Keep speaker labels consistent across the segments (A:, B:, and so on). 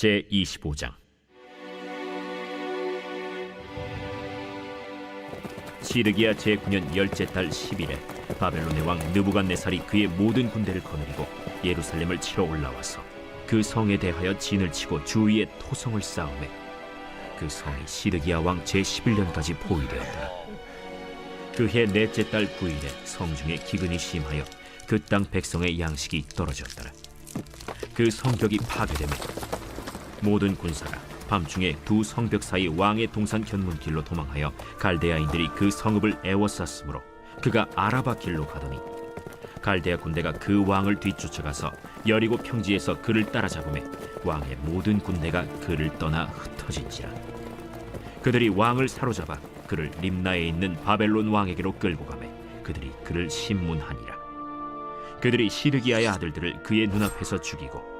A: 제 25장. 시르기야 제9년 열째 달 10일에 바벨론의 왕 느부갓네살이 그의 모든 군대를 거느리고 예루살렘을 치러 올라와서 그 성에 대하여 진을 치고 주위에 토성을 쌓음에 그 성이 시르기야 왕 제11년까지 포위되었더라. 그해 넷째 달 9일에 성중에 기근이 심하여 그 땅 백성의 양식이 떨어졌더라. 그 성벽이 파괴되며 모든 군사가 밤중에 두 성벽 사이 왕의 동산 견문길로 도망하여 갈대아인들이 그 성읍을 애워쌌으므로 그가 아라바 길로 가더니 갈대아 군대가 그 왕을 뒤쫓아가서 여리고 평지에서 그를 따라잡음에 왕의 모든 군대가 그를 떠나 흩어진지라. 그들이 왕을 사로잡아 그를 림나에 있는 바벨론 왕에게로 끌고 가매 그들이 그를 신문하니라. 그들이 시르기야의 아들들을 그의 눈앞에서 죽이고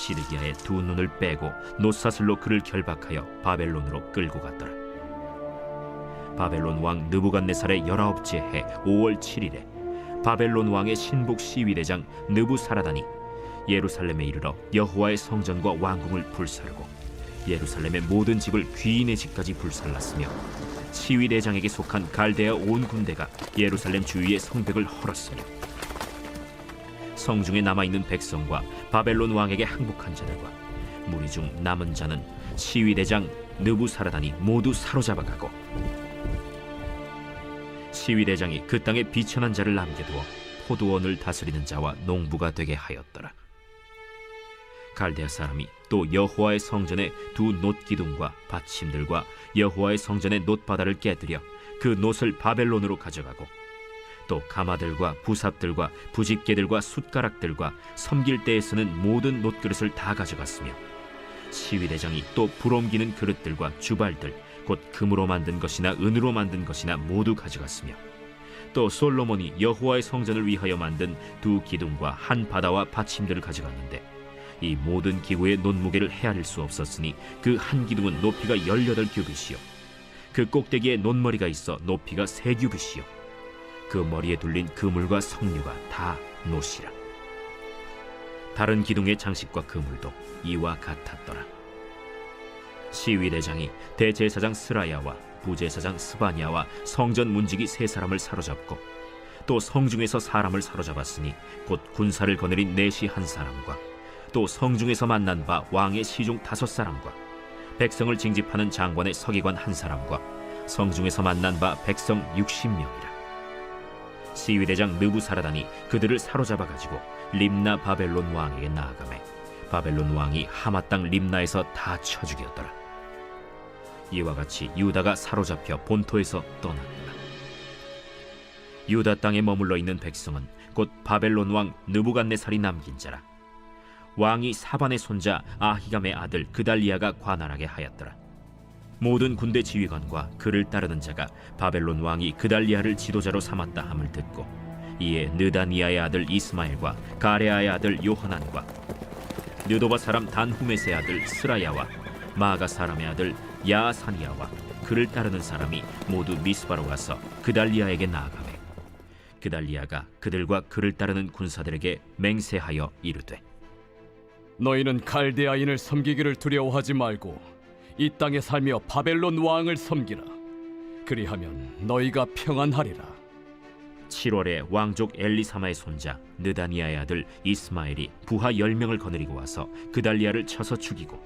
A: 시드기야의 두 눈을 빼고 노사슬로 그를 결박하여 바벨론으로 끌고 갔더라. 바벨론 왕 느부갓네살의 열아홉째 해 5월 7일에 바벨론 왕의 신복 시위대장 느부사라단이 예루살렘에 이르러 여호와의 성전과 왕궁을 불사르고 예루살렘의 모든 집을 귀인의 집까지 불살랐으며 시위대장에게 속한 갈대아 온 군대가 예루살렘 주위의 성벽을 헐었으며 성중에 남아 있는 백성과 바벨론 왕에게 항복한 자들과 무리 중 남은 자는 시위대장 느부사라단이 모두 사로잡아가고 시위대장이 그 땅에 비천한 자를 남겨두어 포도원을 다스리는 자와 농부가 되게 하였더라. 갈대아 사람이 또 여호와의 성전의 두 놋기둥과 받침들과 여호와의 성전의 놋바다를 깨뜨려 그 놋을 바벨론으로 가져가고 또 가마들과 부삽들과 부집개들과 숟가락들과 섬길 때에 쓰는 모든 놋그릇을 다 가져갔으며 시위대장이 또 불옮기는 그릇들과 주발들 곧 금으로 만든 것이나 은으로 만든 것이나 모두 가져갔으며 또 솔로몬이 여호와의 성전을 위하여 만든 두 기둥과 한 바다와 받침들을 가져갔는데 이 모든 기구의 논무게를 헤아릴 수 없었으니 그 한 기둥은 높이가 열여덟 규빗이요. 그 꼭대기에 논머리가 있어 높이가 세 규빗이요 그 머리에 둘린 그물과 석류가 다 노시라. 다른 기둥의 장식과 그물도 이와 같았더라. 시위대장이 대제사장 스라야와 부제사장 스바냐와 성전 문지기 세 사람을 사로잡고 또 성중에서 사람을 사로잡았으니 곧 군사를 거느린 내시 한 사람과 또 성중에서 만난 바 왕의 시중 다섯 사람과 백성을 징집하는 장관의 서기관 한 사람과 성중에서 만난 바 백성 육십 명이라. 시위대장 느부사라단이 그들을 사로잡아 가지고 림나 바벨론 왕에게 나아가매 바벨론 왕이 하마 땅 림나에서 다 쳐 죽였더라. 이와 같이 유다가 사로잡혀 본토에서 떠났더라. 유다 땅에 머물러 있는 백성은 곧 바벨론 왕 느부갓네살이 남긴 자라. 왕이 사반의 손자 아히감의 아들 그달리아가 관할하게 하였더라. 모든 군대 지휘관과 그를 따르는 자가 바벨론 왕이 그달리아를 지도자로 삼았다 함을 듣고 이에 느다니아의 아들 이스마엘과 가레아의 아들 요하난과 느도바 사람 단후메스의 아들 스라야와 마가 사람의 아들 야사니아와 그를 따르는 사람이 모두 미스바로 가서 그달리아에게 나아가매 그달리아가 그들과 그를 따르는 군사들에게 맹세하여 이르되
B: 너희는 갈대아인을 섬기기를 두려워하지 말고 이 땅에 살며 바벨론 왕을 섬기라. 그리하면 너희가 평안하리라.
A: 7월에 왕족 엘리사마의 손자 느다니아의 아들 이스마엘이 부하 10명을 거느리고 와서 그달리아를 쳐서 죽이고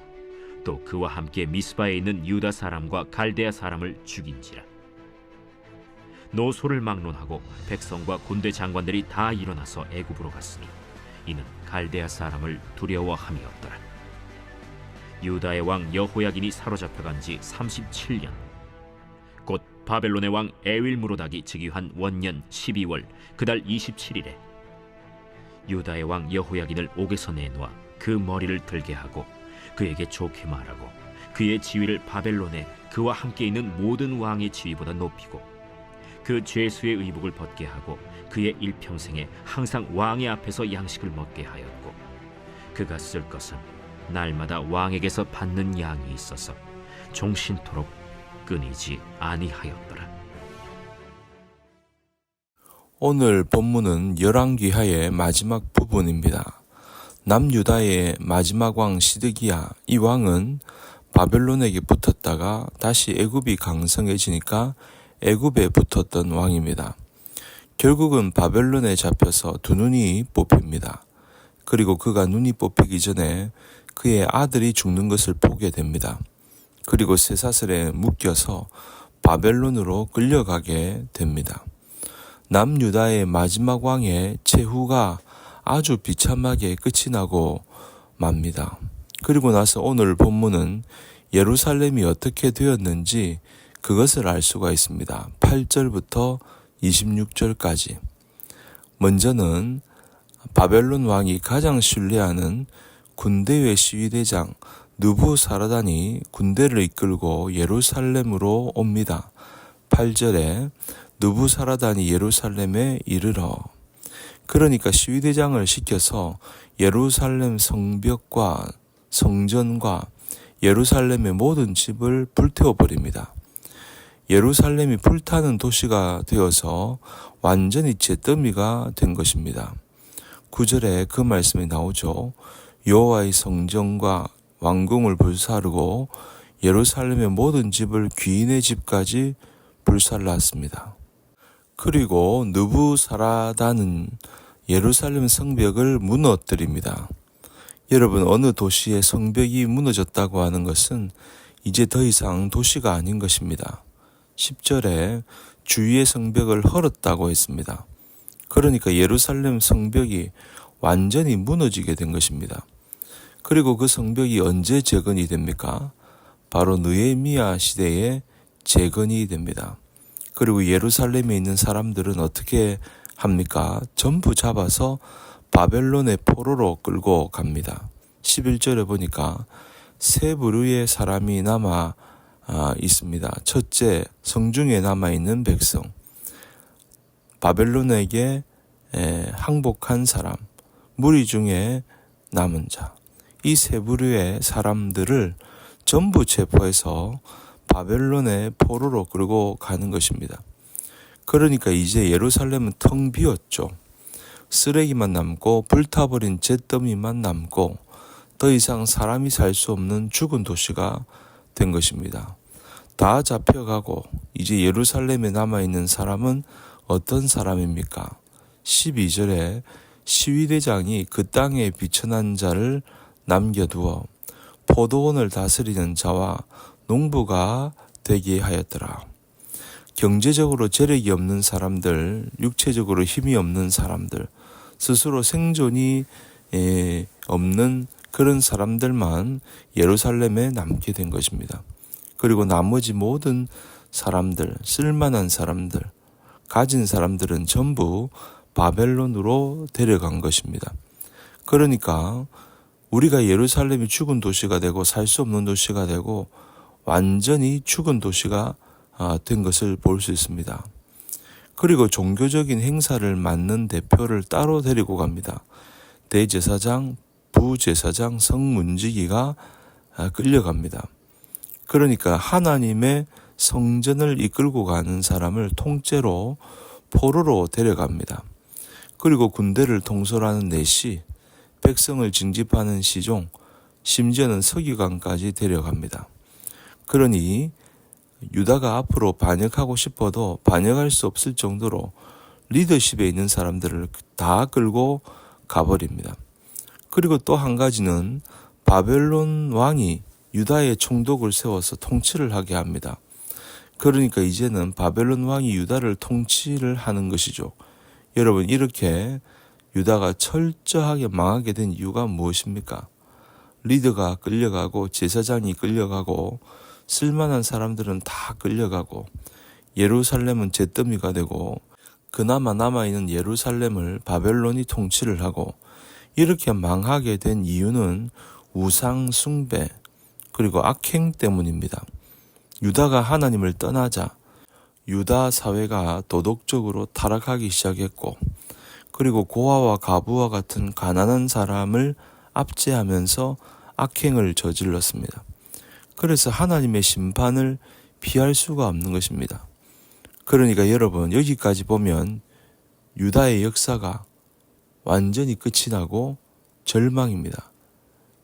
A: 또 그와 함께 미스바에 있는 유다 사람과 갈대아 사람을 죽인지라 노소를 막론하고 백성과 군대 장관들이 다 일어나서 애굽으로 갔으니 이는 갈대아 사람을 두려워함이었더라 유다의 왕 여호야긴이 사로잡혀간 지 37년. 곧 바벨론의 왕 에윌무로닥이 즉위한 원년 12월 그달 27일에 유다의 왕 여호야긴을 옥에서 내놓아 그 머리를 들게 하고 그에게 좋게 말하고 그의 지위를 바벨론에 그와 함께 있는 모든 왕의 지위보다 높이고 그 죄수의 의복을 벗게 하고 그의 일평생에 항상 왕의 앞에서 양식을 먹게 하였고 그가 쓸 것은 날마다 왕에게서 받는 양이 있어서 종신토록 끊이지 아니하였더라.
C: 오늘 본문은 열왕기하의 마지막 부분입니다. 남유다의 마지막 왕 시드기야 이 왕은 바벨론에게 붙었다가 다시 애굽이 강성해지니까 애굽에 붙었던 왕입니다. 결국은 바벨론에 잡혀서 두 눈이 뽑힙니다. 그리고 그가 눈이 뽑히기 전에 그의 아들이 죽는 것을 보게 됩니다. 그리고 쇠사슬에 묶여서 바벨론으로 끌려가게 됩니다. 남유다의 마지막 왕의 최후가 아주 비참하게 끝이 나고 맙니다. 그리고 나서 오늘 본문은 예루살렘이 어떻게 되었는지 그것을 알 수가 있습니다. 8절부터 26절까지. 먼저는 바벨론 왕이 가장 신뢰하는 군대의 시위대장 느부 사라단이 군대를 이끌고 예루살렘으로 옵니다. 8절에 느부 사라단이 예루살렘에 이르러 그러니까 시위대장을 시켜서 예루살렘 성벽과 성전과 예루살렘의 모든 집을 불태워 버립니다. 예루살렘이 불타는 도시가 되어서 완전히 잿더미가 된 것입니다. 9절에 그 말씀이 나오죠. 여호와의 성전과 왕궁을 불사르고 예루살렘의 모든 집을 귀인의 집까지 불살랐습니다. 그리고 느부사라다는 예루살렘 성벽을 무너뜨립니다. 여러분 어느 도시의 성벽이 무너졌다고 하는 것은 이제 더 이상 도시가 아닌 것입니다. 10절에 주위의 성벽을 헐었다고 했습니다. 그러니까 예루살렘 성벽이 완전히 무너지게 된 것입니다. 그리고 그 성벽이 언제 재건이 됩니까? 바로 느헤미야 시대에 재건이 됩니다. 그리고 예루살렘에 있는 사람들은 어떻게 합니까? 전부 잡아서 바벨론의 포로로 끌고 갑니다. 11절에 보니까 세 부류의 사람이 남아 아, 있습니다. 첫째, 성중에 남아 있는 백성. 바벨론에게 에, 항복한 사람, 무리 중에 남은 자. 이 세 부류의 사람들을 전부 체포해서 바벨론의 포로로 끌고 가는 것입니다. 그러니까 이제 예루살렘은 텅 비었죠. 쓰레기만 남고 불타버린 잿더미만 남고 더 이상 사람이 살 수 없는 죽은 도시가 된 것입니다. 다 잡혀가고 이제 예루살렘에 남아있는 사람은 어떤 사람입니까? 12절에 시위대장이 그 땅에 비천한 자를 남겨두어 포도원을 다스리는 자와 농부가 되게 하였더라. 경제적으로 재력이 없는 사람들, 육체적으로 힘이 없는 사람들, 스스로 생존이 에, 없는 그런 사람들만 예루살렘에 남게 된 것입니다. 그리고 나머지 모든 사람들, 쓸만한 사람들, 가진 사람들은 전부 바벨론으로 데려간 것입니다. 그러니까 우리가 예루살렘이 죽은 도시가 되고 살 수 없는 도시가 되고 완전히 죽은 도시가 아, 된 것을 볼 수 있습니다. 그리고 종교적인 행사를 맡는 대표를 따로 데리고 갑니다. 대제사장, 부제사장, 성문지기가 아, 끌려갑니다. 그러니까 하나님의 성전을 이끌고 가는 사람을 통째로 포로로 데려갑니다. 그리고 군대를 통솔하는 내시, 백성을 징집하는 시종, 심지어는 서기관까지 데려갑니다. 그러니 유다가 앞으로 반역하고 싶어도 반역할 수 없을 정도로 리더십에 있는 사람들을 다 끌고 가버립니다. 그리고 또 한 가지는 바벨론 왕이 유다의 총독을 세워서 통치를 하게 합니다. 그러니까 이제는 바벨론 왕이 유다를 통치를 하는 것이죠. 여러분, 이렇게 유다가 철저하게 망하게 된 이유가 무엇입니까? 리더가 끌려가고 제사장이 끌려가고 쓸만한 사람들은 다 끌려가고 예루살렘은 잿더미가 되고 그나마 남아있는 예루살렘을 바벨론이 통치를 하고 이렇게 망하게 된 이유는 우상 숭배 그리고 악행 때문입니다. 유다가 하나님을 떠나자 유다 사회가 도덕적으로 타락하기 시작했고 그리고 고아와 가부와 같은 가난한 사람을 압제하면서 악행을 저질렀습니다. 그래서 하나님의 심판을 피할 수가 없는 것입니다. 그러니까 여러분 여기까지 보면 유다의 역사가 완전히 끝이 나고 절망입니다.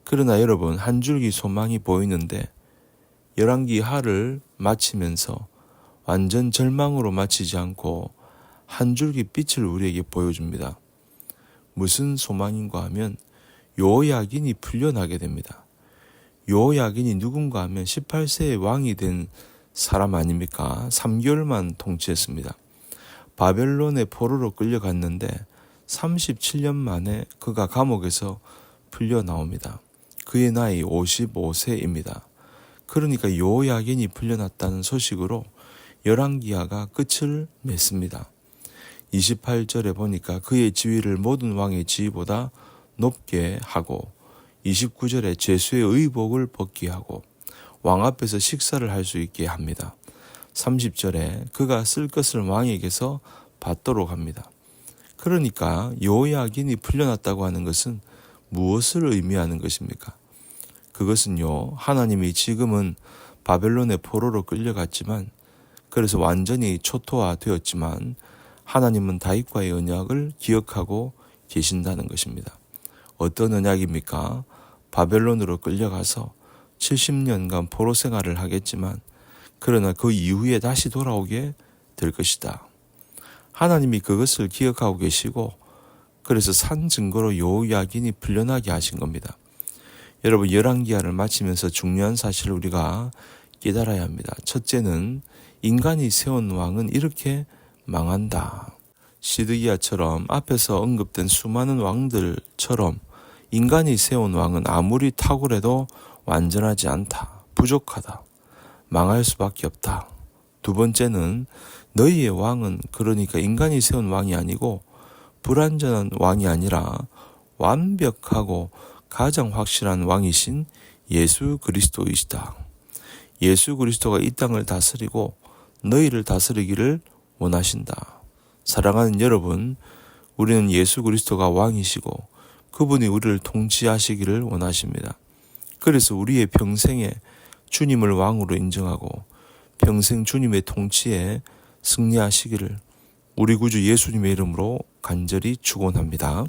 C: 그러나 여러분 한 줄기 소망이 보이는데 열왕기 하를 마치면서 완전 절망으로 마치지 않고 한 줄기 빛을 우리에게 보여줍니다. 무슨 소망인가 하면 요야긴이 풀려나게 됩니다. 요야긴이 누군가 하면 18세의 왕이 된 사람 아닙니까? 3개월만 통치했습니다. 바벨론의 포로로 끌려갔는데 37년 만에 그가 감옥에서 풀려 나옵니다. 그의 나이 55세입니다. 그러니까 요야긴이 풀려났다는 소식으로 열왕기하가 끝을 맺습니다. 28절에 보니까 그의 지위를 모든 왕의 지위보다 높게 하고 29절에 죄수의 의복을 벗게 하고 왕 앞에서 식사를 할 수 있게 합니다. 30절에 그가 쓸 것을 왕에게서 받도록 합니다. 그러니까 요야긴이 풀려났다고 하는 것은 무엇을 의미하는 것입니까? 그것은요, 하나님이 지금은 바벨론의 포로로 끌려갔지만, 그래서 완전히 초토화되었지만, 하나님은 다윗과의 언약을 기억하고 계신다는 것입니다. 어떤 언약입니까? 바벨론으로 끌려가서 70년간 포로 생활을 하겠지만, 그러나 그 이후에 다시 돌아오게 될 것이다. 하나님이 그것을 기억하고 계시고, 그래서 산 증거로 요야긴이 풀려나게 하신 겁니다. 여러분 열왕기하를 마치면서 중요한 사실을 우리가 깨달아야 합니다. 첫째는 인간이 세운 왕은 이렇게 망한다. 시드기야처럼 앞에서 언급된 수많은 왕들처럼 인간이 세운 왕은 아무리 탁월해도 완전하지 않다. 부족하다. 망할 수밖에 없다. 두 번째는 너희의 왕은 그러니까 인간이 세운 왕이 아니고 불완전한 왕이 아니라 완벽하고 가장 확실한 왕이신 예수 그리스도이시다. 예수 그리스도가 이 땅을 다스리고 너희를 다스리기를 원하신다. 사랑하는 여러분, 우리는 예수 그리스도가 왕이시고 그분이 우리를 통치하시기를 원하십니다. 그래서 우리의 평생에 주님을 왕으로 인정하고 평생 주님의 통치에 승리하시기를 우리 구주 예수님의 이름으로 간절히 축원합니다.